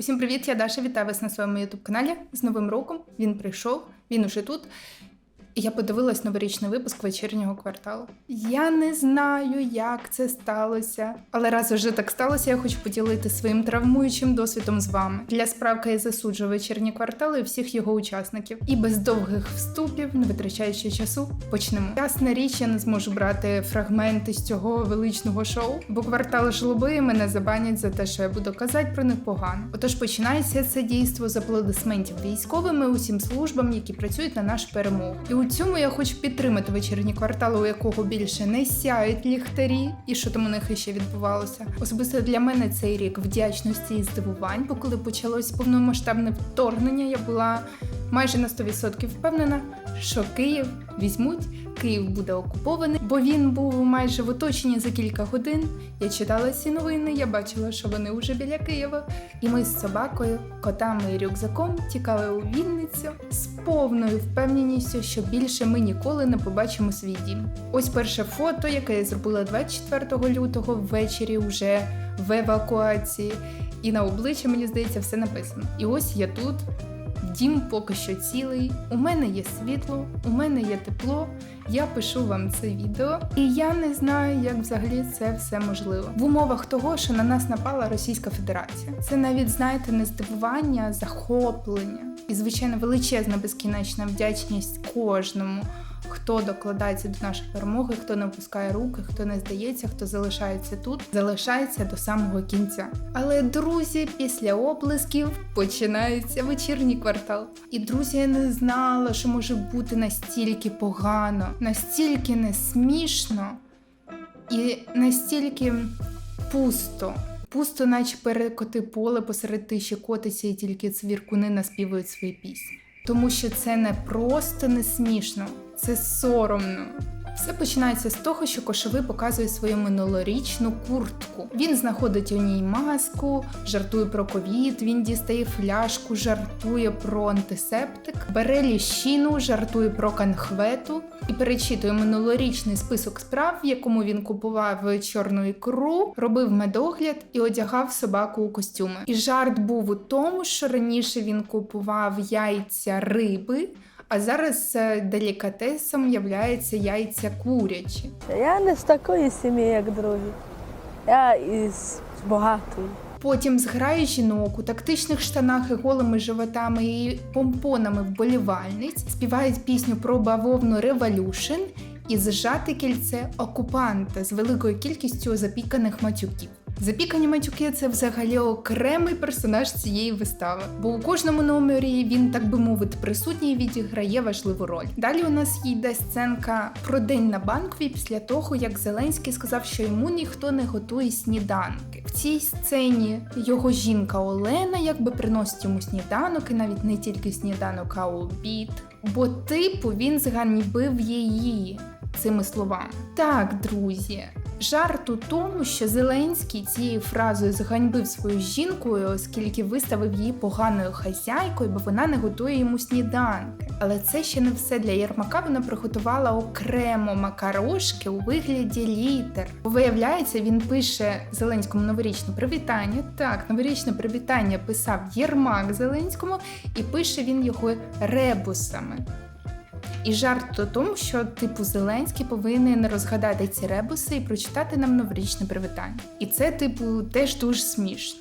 Усім привіт, я Даша. Вітаю вас на своєму ютуб каналі з Новим роком. Він прийшов, він уже тут. Я подивилась новорічний випуск вечірнього кварталу. Я не знаю, як це сталося, але раз уже так сталося, я хочу поділити своїм травмуючим досвідом з вами. Для справки я засуджую вечірні квартали всіх його учасників. І без довгих вступів, не витрачаючи часу, почнемо. Ясна річ, я не зможу брати фрагменти з цього величного шоу, бо квартал жлоби мене забанять за те, що я буду казати про них погано. Отож починається це дійство з аплодисментів військовими усім службам, які працюють на нашу перемогу. І цьому я хочу підтримати вечірні квартали, у якого більше не сяють ліхтарі, і що там у них іще відбувалося. Особисто для мене цей рік вдячності і здивувань, бо коли почалось повномасштабне вторгнення, я була майже на 100% впевнена, що Київ візьмуть. Київ буде окупований, бо він був майже в оточенні за кілька годин. Я читала ці новини, я бачила, що вони вже біля Києва. І ми з собакою, котами і рюкзаком тікали у Вінницю з повною впевненістю, що більше ми ніколи не побачимо свій дім. Ось перше фото, яке я зробила 24 лютого ввечері, вже в евакуації. І на обличчі, мені здається, все написано. І ось я тут. Дім поки що цілий, у мене є світло, у мене є тепло. Я пишу вам це відео, і я не знаю, як взагалі це все можливо в умовах того, що на нас напала Російська Федерація. Це навіть знаєте не здивування, а захоплення і звичайно величезна безкінечна вдячність кожному. Хто докладається до нашої перемоги, хто не опускає руки, хто не здається, хто залишається тут, залишається до самого кінця. Але друзі, після оплесків починається вечірній квартал. І друзі, я не знала, що може бути настільки погано, настільки не смішно і настільки пусто. Пусто, наче перекоти поле посеред тиші котиться, і тільки цвіркуни наспівують свої пісні. Тому що це не просто не смішно, це соромно. Все починається з того, що кошовий показує свою минулорічну куртку. Він знаходить у ній маску, жартує про ковід, він дістає фляжку, жартує про антисептик, бере ліщину, жартує про канхвету і перечитує минулорічний список справ, в якому він купував чорну ікру, робив медогляд і одягав собаку у костюми. І жарт був у тому, що раніше він купував яйця риби. А зараз е, делікатесом являються яйця курячі. Я не з такої сім'ї, як другі. Я із багатої. Потім зграє жінок у тактичних штанах і голими животами і помпонами вболівальниць співають пісню про бавовну Revolution і зжати кільце окупанта з великою кількістю запіканих матюків. Запікані матюки це взагалі окремий персонаж цієї вистави, бо у кожному номері він, так би мовити, присутній і відіграє важливу роль. Далі у нас йде сценка про день на банковій після того, як Зеленський сказав, що йому ніхто не готує сніданки. В цій сцені його жінка Олена якби приносить йому сніданок, і навіть не тільки сніданок, а обід. Бо, типу, він зганьбив її цими словами. Так, друзі. Жарт у тому, що Зеленський цією фразою зганьбив свою жінку, оскільки виставив її поганою хазяйкою, бо вона не готує йому сніданки. Але це ще не все для Єрмака. Вона приготувала окремо макарошки у вигляді літер. Виявляється, він пише Зеленському новорічне привітання. Так, новорічне привітання писав Єрмак Зеленському, і пише він його ребусами. І жарт у тому, що типу Зеленський повинен розгадати ці ребуси і прочитати нам новорічне привітання. І це, типу, теж дуже смішно.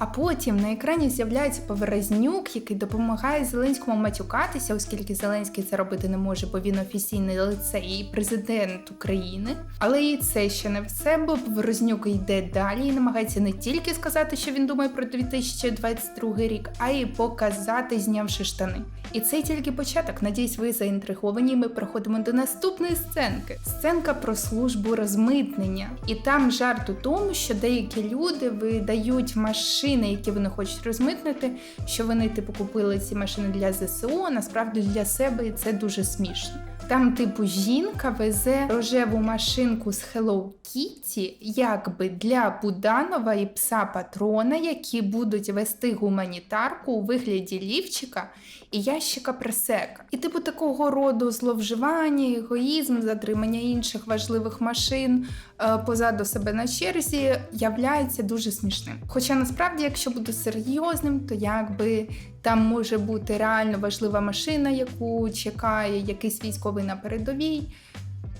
А потім на екрані з'являється Поворознюк, який допомагає Зеленському матюкатися, оскільки Зеленський це робити не може, бо він офіційний лицей і президент України. Але і це ще не все, бо Поворознюк йде далі і намагається не тільки сказати, що він думає про 2022 рік, а й показати, знявши штани. І це тільки початок. Надіюсь, ви заінтриговані. Ми проходимо до наступної сценки. Сценка про службу розмитнення. І там жарт у тому, що деякі люди видають машини, які вони хочуть розмитнити, що вони типу купили ці машини для ЗСУ, насправді для себе, це дуже смішно. Там, типу, жінка везе рожеву машинку з Hello Kitty, якби для Буданова і пса патрона, які будуть вести гуманітарку у вигляді лівчика і ящика пресека. І типу такого роду зловживання, егоїзм, затримання інших важливих машин е, позаду себе на черзі являється дуже смішним. Хоча насправді, якщо бути серйозним, то якби там може бути реально важлива машина, яку чекає якийсь військовий на передовій.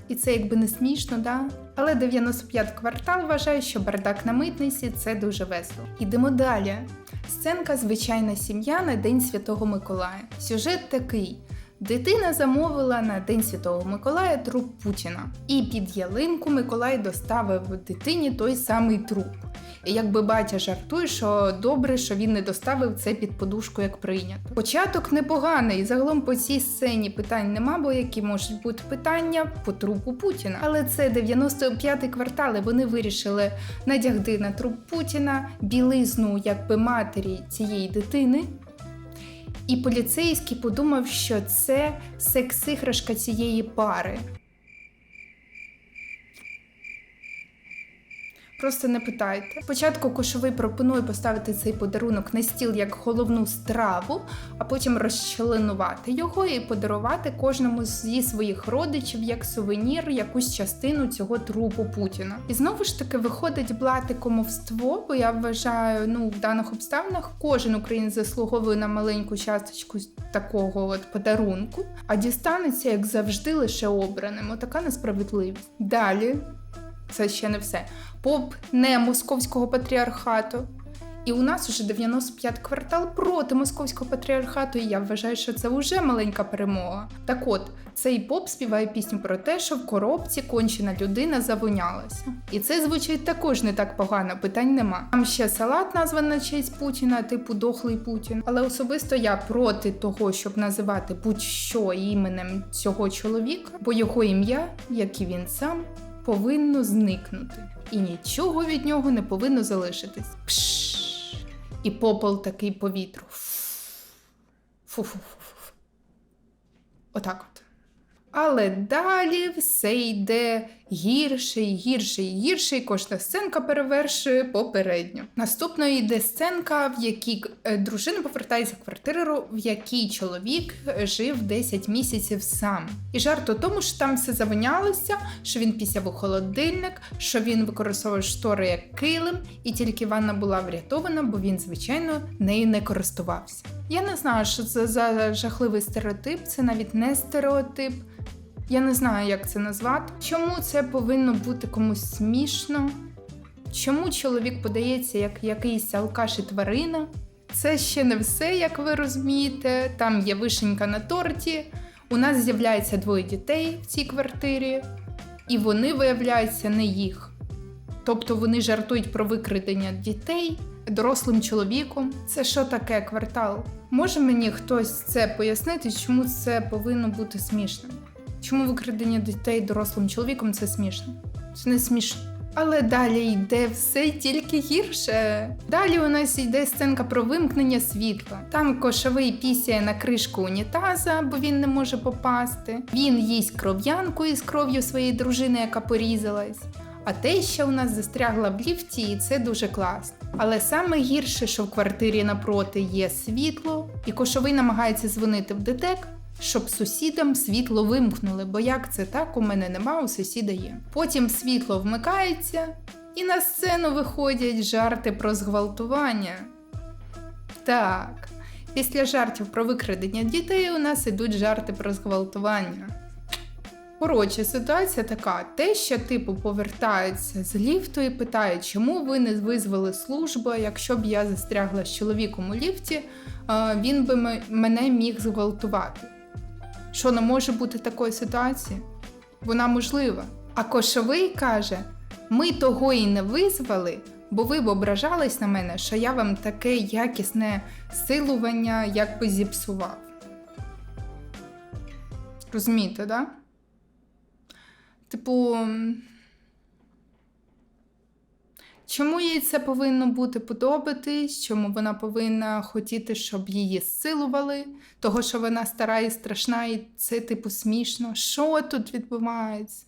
І це якби не смішно, да? Але 95 квартал вважає, що бардак на митниці це дуже весело. Ідемо далі. Сценка Звичайна сім'я на День Святого Миколая. Сюжет такий. Дитина замовила на День Святого Миколая труп Путіна. І під ялинку Миколай доставив дитині той самий труп. Якби батя жартує, що добре, що він не доставив це під подушку, як прийнято. Початок непоганий. Загалом по цій сцені питань нема, бо які можуть бути питання по трупу Путіна. Але це 95-й квартал, і вони вирішили надягти на труп Путіна білизну якби матері цієї дитини. І поліцейський подумав, що це секс-іграшка цієї пари. Просто не питайте. Спочатку кошовий пропонує поставити цей подарунок на стіл як головну страву, а потім розчленувати його і подарувати кожному зі своїх родичів як сувенір якусь частину цього трупу Путіна. І знову ж таки виходить блати комовство, бо я вважаю, ну в даних обставинах кожен українець заслуговує на маленьку часточку такого от подарунку, а дістанеться, як завжди, лише обраним. Отака несправедливість. Далі. Це ще не все. Поп не московського патріархату. І у нас уже 95 квартал проти московського патріархату, і я вважаю, що це вже маленька перемога. Так от, цей поп співає пісню про те, що в коробці кончена людина завонялася. І це звучить також не так погано, питань нема. Там ще салат названий на честь Путіна, типу дохлий Путін. Але особисто я проти того, щоб називати будь-що іменем цього чоловіка, бо його ім'я, як і він сам, повинно зникнути, і нічого від нього не повинно залишитись. Пш! І попол такий повітру. Фу-фу-фу-фу. Отак от. Але далі все йде гірше і гірше і гірше, і кожна сценка перевершує попередню. Наступною йде сценка, в якій е, дружина повертається в квартиру, в якій чоловік е, жив 10 місяців сам. І жарт у тому, що там все завонялося, що він пісяв у холодильник, що він використовував штори як килим, і тільки ванна була врятована, бо він, звичайно, нею не користувався. Я не знаю, що це за жахливий стереотип, це навіть не стереотип. Я не знаю, як це назвати. Чому це повинно бути комусь смішно? Чому чоловік подається як якийсь алкаш і тварина? Це ще не все, як ви розумієте. Там є вишенька на торті. У нас з'являється двоє дітей в цій квартирі, і вони виявляються не їх. Тобто вони жартують про викрадення дітей дорослим чоловіком. Це що таке квартал? Може мені хтось це пояснити, чому це повинно бути смішним? Чому викрадення дітей дорослим чоловіком це смішно? Це не смішно. Але далі йде все тільки гірше. Далі у нас йде сценка про вимкнення світла. Там кошовий пісяє на кришку унітаза, бо він не може попасти. Він їсть кров'янку із кров'ю своєї дружини, яка порізалась. А те, що у нас застрягла в ліфті, і це дуже класно. Але саме гірше, що в квартирі напроти є світло, і кошовий намагається дзвонити в ДТЕК, щоб сусідам світло вимкнули, бо як це так, у мене нема, у сусіда є. Потім світло вмикається, і на сцену виходять жарти про зґвалтування. Так, після жартів про викрадення дітей у нас ідуть жарти про зґвалтування. Коротше, ситуація така: те, що типу повертаються з ліфту і питають, чому ви не визвали службу, якщо б я застрягла з чоловіком у ліфті, він би мене міг зґвалтувати. Що не може бути такої ситуації? Вона можлива. А кошовий каже: ми того і не визвали, бо ви б ображались на мене, що я вам таке якісне силування якби зіпсував. Розумієте, да? Типу. Чому їй це повинно бути подобатись? Чому вона повинна хотіти, щоб її зсилували? Того, що вона стара і страшна, і це типу смішно. Що тут відбувається?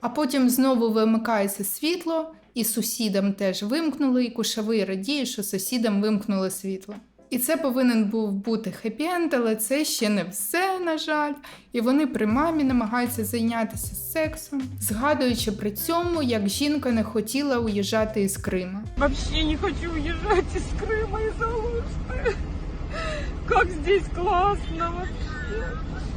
А потім знову вимикається світло, і сусідам теж вимкнули, і кушовий радіє, що сусідам вимкнули світло. І це повинен був бути хеппі-енд, але це ще не все, на жаль. І вони при мамі намагаються зайнятися сексом, згадуючи при цьому, як жінка не хотіла уїжджати із Крима. Вообще не хочу уезжать из Крыма из Алушты. Как здесь классно вообще.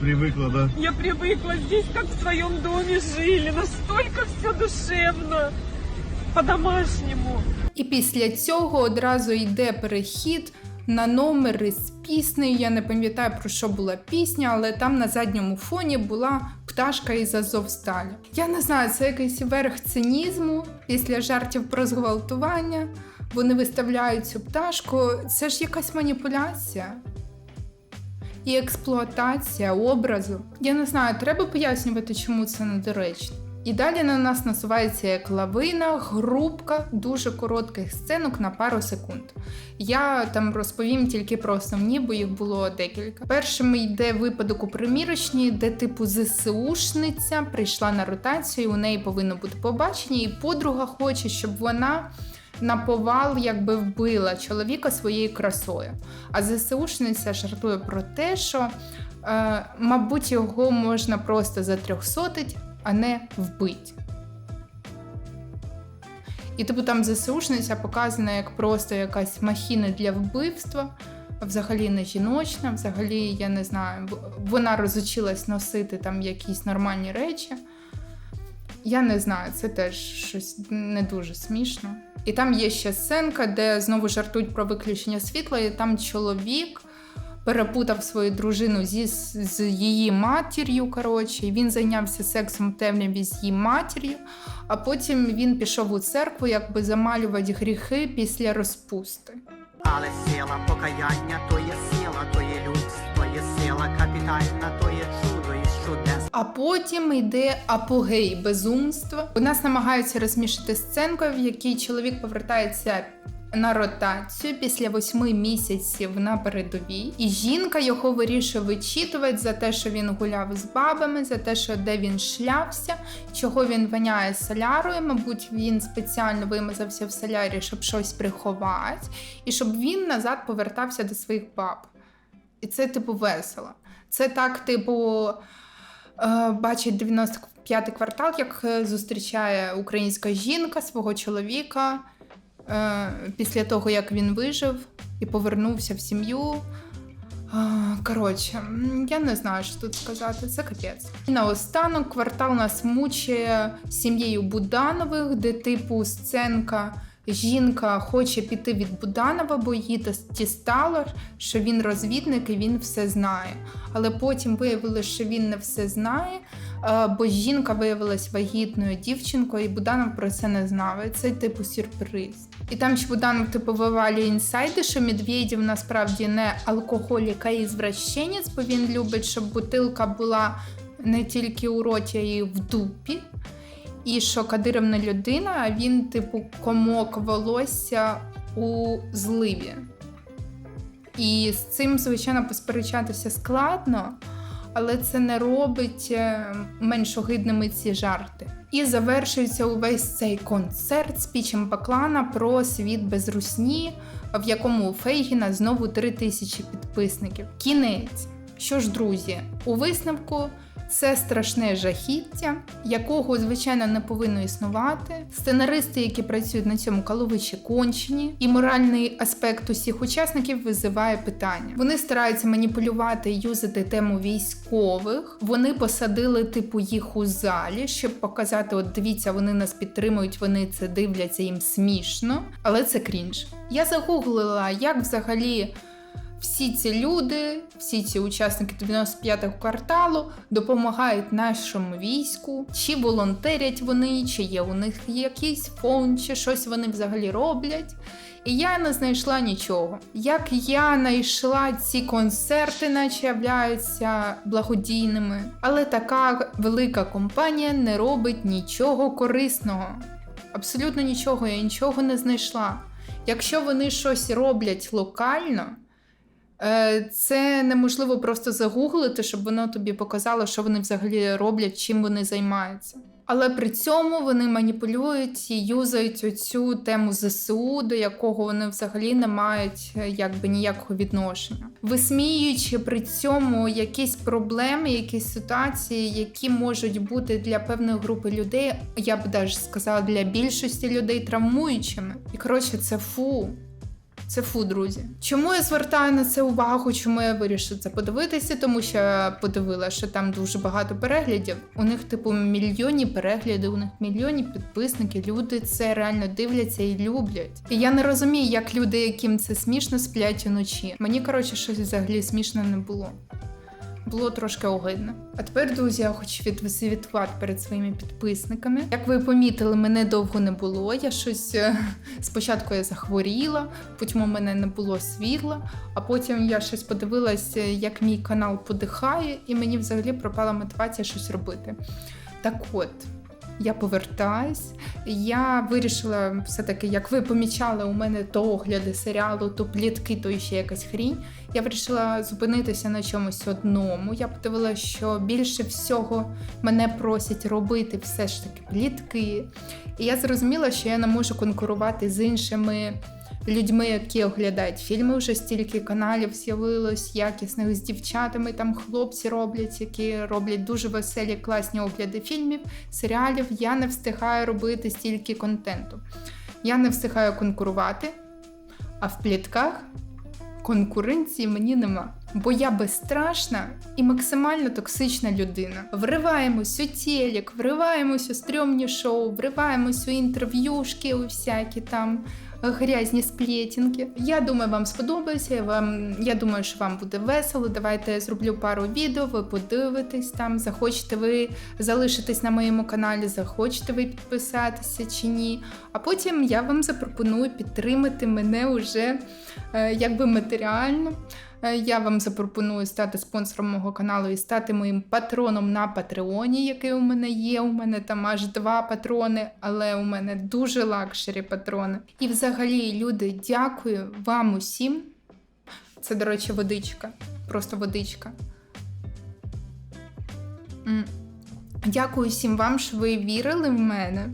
Привыкла, да? Я привыкла здесь, как в своем доме жили. Настолько все душевно. По-домашнему. І після цього одразу йде перехід на номери з піснею. Я не пам'ятаю про що була пісня, але там на задньому фоні була пташка із Азовсталі. Я не знаю, це якийсь верх цинізму після жартів про зґвалтування. Вони виставляють цю пташку. Це ж якась маніпуляція. І експлуатація образу. Я не знаю, треба пояснювати, чому це недоречно. І далі на нас насувається як лавина, грубка дуже коротких сценок на пару секунд. Я там розповім тільки про основні, бо їх було декілька. Першим йде випадок у примірочній, де типу ЗСУшниця прийшла на ротацію, у неї повинно бути побачення, і подруга хоче, щоб вона на повал якби вбила чоловіка своєю красою. А ЗСУшниця жартує про те, що, е, мабуть, його можна просто затрьохсотить, а не вбить. І типу там ЗСУшниця показана як просто якась махіна для вбивства, взагалі не жіночна, взагалі, я не знаю, вона розучилась носити там якісь нормальні речі. Я не знаю, це теж щось не дуже смішно. І там є ще сценка, де знову жартують про виключення світла, і там чоловік перепутав свою дружину зі, з її матір'ю. Коротше, і він зайнявся сексом в темряві з її матір'ю, а потім він пішов у церкву, якби замалювати гріхи після розпусти. Але сила покаяння, то є сила, то є людство, є сила капітальна, то є чудо із чудес. А потім йде апогей безумства. У нас намагаються розмішати сценку, в якій чоловік повертається на ротацію після восьми місяців на передовій, і жінка його вирішує вичитувати за те, що він гуляв з бабами, за те, що де він шлявся, чого він воняє солярою. Мабуть, він спеціально вимазався в солярі, щоб щось приховати, і щоб він назад повертався до своїх баб. І це, типу, весело. Це так, типу, е, бачить 95-й квартал, як е, зустрічає українська жінка свого чоловіка після того, як він вижив і повернувся в сім'ю. Коротше, я не знаю, що тут сказати, це капець. І наостанок квартал нас мучає сім'єю Буданових, де типу сценка. Жінка хоче піти від Буданова, бо їй та- дістало, що він розвідник і він все знає. Але потім виявилося, що він не все знає, е, бо жінка виявилась вагітною дівчинкою, і Буданов про це не знав. І це типу сюрприз. І там ще Буданов типу вивалює інсайди, що Медведєв насправді не алкоголік, а ізвращенець, бо він любить, щоб бутилка була не тільки у роті, а й в дупі. І що Кадиров не людина, а він, типу, комок волосся у зливі. І з цим, звичайно, посперечатися складно, але це не робить е, менш огидними ці жарти. І завершується увесь цей концерт спічем Баклана про світ без русні, в якому у Фейгіна знову три тисячі підписників. Кінець. Що ж, друзі, у висновку це страшне жахіття, якого, звичайно, не повинно існувати. Сценаристи, які працюють на цьому каловичі кончені, і моральний аспект усіх учасників визиває питання. Вони стараються маніпулювати і юзати тему військових. Вони посадили типу їх у залі, щоб показати: от дивіться, вони нас підтримують, вони це дивляться, їм смішно, але це крінж. Я загуглила, як взагалі всі ці люди, всі ці учасники 95-го кварталу допомагають нашому війську, чи волонтерять вони, чи є у них якийсь фонд, чи щось вони взагалі роблять. І я не знайшла нічого. Як я знайшла ці концерти, наче являються благодійними, але така велика компанія не робить нічого корисного. Абсолютно нічого, я нічого не знайшла. Якщо вони щось роблять локально, це неможливо просто загуглити, щоб воно тобі показало, що вони взагалі роблять, чим вони займаються. Але при цьому вони маніпулюють і юзають оцю тему ЗСУ, до якого вони взагалі не мають е, якби ніякого відношення, висміюючи при цьому якісь проблеми, якісь ситуації, які можуть бути для певної групи людей, я б навіть сказала, для більшості людей травмуючими. І коротше, це фу. Це фу, друзі. Чому я звертаю на це увагу? Чому я вирішила це подивитися? Тому що я подивила, що там дуже багато переглядів. У них, типу, мільйонні перегляди, у них мільйонні підписники. Люди це реально дивляться і люблять. І я не розумію, як люди, яким це смішно, сплять уночі. Мені коротше щось взагалі смішно не було. Було трошки огидно. А тепер, друзі, я хочу відсвіткувати перед своїми підписниками. Як ви помітили, мене довго не було. Я щось е, спочатку я захворіла, потім у мене не було світла, а потім я щось подивилася, як мій канал подихає, і мені взагалі пропала мотивація щось робити. Так от. Я повертаюсь. Я вирішила все-таки, як ви помічали, у мене то огляди серіалу, то плітки, то ще якась хрінь. Я вирішила зупинитися на чомусь одному. Я подивилася, що більше всього мене просять робити все ж таки плітки. І я зрозуміла, що я не можу конкурувати з іншими людьми, які оглядають фільми. Вже стільки каналів з'явилось, якісних з дівчатами. Там хлопці роблять, які роблять дуже веселі, класні огляди фільмів, серіалів. Я не встигаю робити стільки контенту. Я не встигаю конкурувати, а в плітках конкуренції мені нема. Бо я безстрашна і максимально токсична людина. Вриваємось у телек, вриваємось у стрьомні шоу, вриваємось у інтерв'юшки, у всякі там грязні сплетінки. Я думаю, вам сподобається. Вам, я думаю, що вам буде весело. Давайте я зроблю пару відео, ви подивитесь там. Захочете ви залишитись на моєму каналі, захочете ви підписатися чи ні. А потім я вам запропоную підтримати мене уже е, якби матеріально. Е, Я вам запропоную стати спонсором мого каналу і стати моїм патроном на Патреоні, який у мене є. У мене там аж два патрони, але у мене дуже лакшері патрони. І взагалі, люди, дякую вам усім. Це, до речі, водичка. Просто водичка. Дякую всім вам, що ви вірили в мене.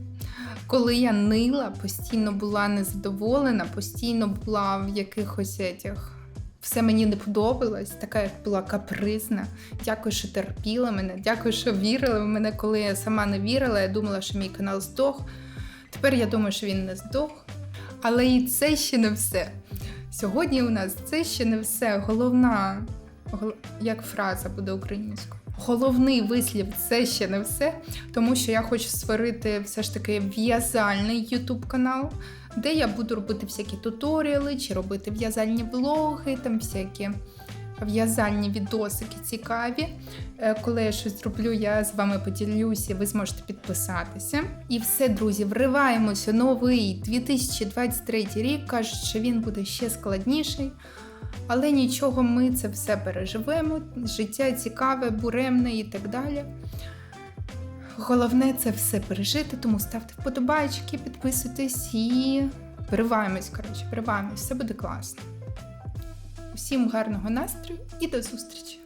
Коли я нила, постійно була незадоволена, постійно була в якихось етях. Все мені не подобалось, така як була капризна. Дякую, що терпіла мене. Дякую, що вірила в мене, коли я сама не вірила. Я думала, що мій канал здох. Тепер я думаю, що він не здох. Але і це ще не все. Сьогодні у нас це ще не все. Головна, як фраза буде українською. Головний вислів це ще не все, тому що я хочу створити все ж таки в'язальний YouTube канал, де я буду робити всякі туторіали, чи робити в'язальні влоги, там всякі в'язальні відосики цікаві. Е, Коли я щось зроблю, я з вами поділюся, ви зможете підписатися. І все, друзі, вриваємося новий 2023 рік. Кажуть, що він буде ще складніший. Але нічого, ми це все переживемо. Життя цікаве, буремне і так далі. Головне це все пережити, тому ставте вподобайки, підписуйтесь і перериваємось, коротше, перериваємось, все буде класно. Усім гарного настрою і до зустрічі!